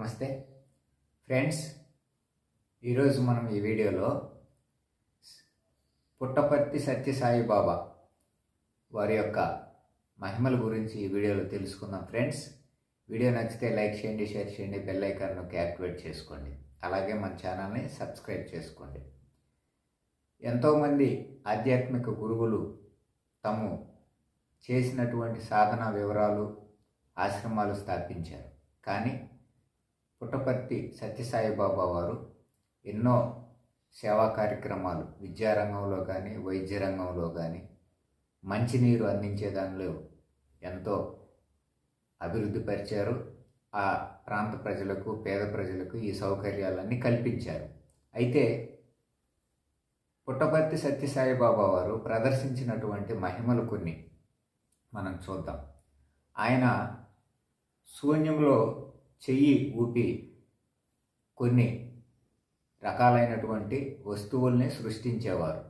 నమస్తే. ఫ్రెండ్స్ ఈరోజు మనం ఈ వీడియోలో పుట్టపర్తి సత్యసాయి బాబా వారి యొక్క మహిమల గురించి ఈ వీడియోలో తెలుసుకుందాం ఫ్రెండ్స్. వీడియో నచ్చితే లైక్ చేయండి షేర్ చేయండి బెల్ ఐకాన్ నొక్కి యాక్టివేట్ చేసుకోండి. అలాగే మన ఛానల్ని సబ్స్క్రైబ్ చేసుకోండి. ఎంతోమంది ఆధ్యాత్మిక గురువులు తము చేసినటువంటి సాధన వివరాలు ఆశ్రమాలు స్థాపించారు. కానీ పుట్టపర్తి సత్యసాయి బాబా వారు ఎన్నో సేవా కార్యక్రమాలు విద్యారంగంలో కానీ వైద్య రంగంలో కానీ మంచినీరు అందించే దానిలో ఎంతో అభివృద్ధి పరిచారు. ఆ ప్రాంత ప్రజలకు పేద ప్రజలకు ఈ సౌకర్యాలన్నీ కల్పించారు. అయితే పుట్టపర్తి సత్యసాయి బాబా వారు ప్రదర్శించినటువంటి మహిమలు కొన్ని మనం చూద్దాం. ఆయన శూన్యంలో చెయ్యి ఊపి కొన్ని రకాలైనటువంటి వస్తువుల్ని సృష్టించేవారు.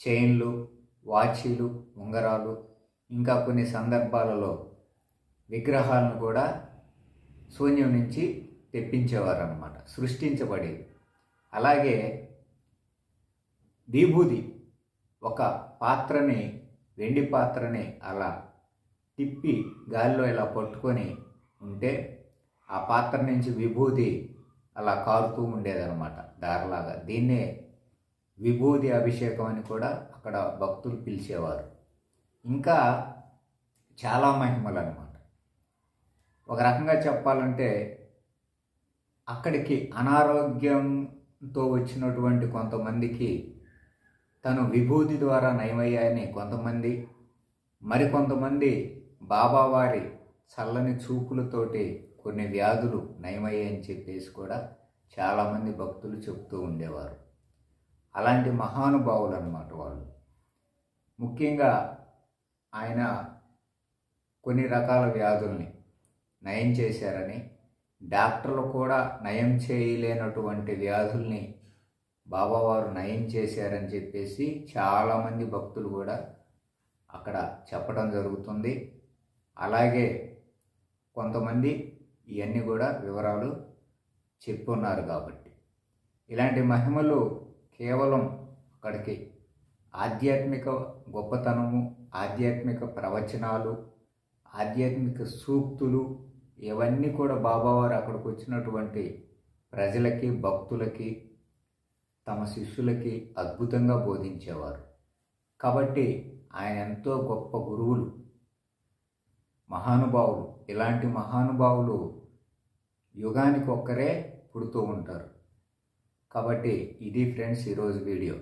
చైన్లు వాచీలు ఉంగరాలు ఇంకా కొన్ని సందర్భాలలో విగ్రహాలను కూడా శూన్యం నుంచి తెప్పించేవారు అనమాట సృష్టించబడేవి. అలాగే దీబూది ఒక పాత్రని వెండి పాత్రని అలా తిప్పి గాలిలో ఇలా పట్టుకొని ఉంటే ఆ పాత్ర నుంచి విభూది అలా కారుతూ ఉండేదన్నమాట దారిలాగా. దీన్నే విభూది అభిషేకం అని కూడా అక్కడ భక్తులు పిలిచేవారు. ఇంకా చాలా మహిమలు అనమాట ఒక రకంగా చెప్పాలంటే అక్కడికి అనారోగ్యంతో వచ్చినటువంటి కొంతమందికి తను విభూతి ద్వారా నయమయ్యాయని కొంతమంది మరికొంతమంది బాబావారి చల్లని చూపులతోటి కొన్ని వ్యాధులు నయమయ్యాయని చెప్పేసి కూడా చాలామంది భక్తులు చెప్తూ ఉండేవారు. అలాంటి మహానుభావులు అన్నమాట వాళ్ళు. ముఖ్యంగా ఆయన కొన్ని రకాల వ్యాధుల్ని నయం చేశారని డాక్టర్లు కూడా నయం చేయలేనటువంటి వ్యాధుల్ని బాబావారు నయం చేశారని చెప్పేసి చాలామంది భక్తులు కూడా అక్కడ చెప్పడం జరుగుతుంది. అలాగే కొంతమంది ఇవన్నీ కూడా వివరాలు చెప్పున్నారు కాబట్టి. ఇలాంటి మహిమలు కేవలం అక్కడికి ఆధ్యాత్మిక గొప్పతనము ఆధ్యాత్మిక ప్రవచనాలు ఆధ్యాత్మిక సూక్తులు ఇవన్నీ కూడా బాబావారు అక్కడికి వచ్చినటువంటి ప్రజలకి భక్తులకి తమ శిష్యులకి అద్భుతంగా బోధించేవారు. కాబట్టి ఆయన ఎంతో గొప్ప గురువులు. మహానుభావులు ఇలాంటి మహానుభావులు యుగానికి ఒక్కరే పుడుతూ ఉంటారు. కాబట్టి ఇది ఫ్రెండ్స్ ఈరోజు వీడియో.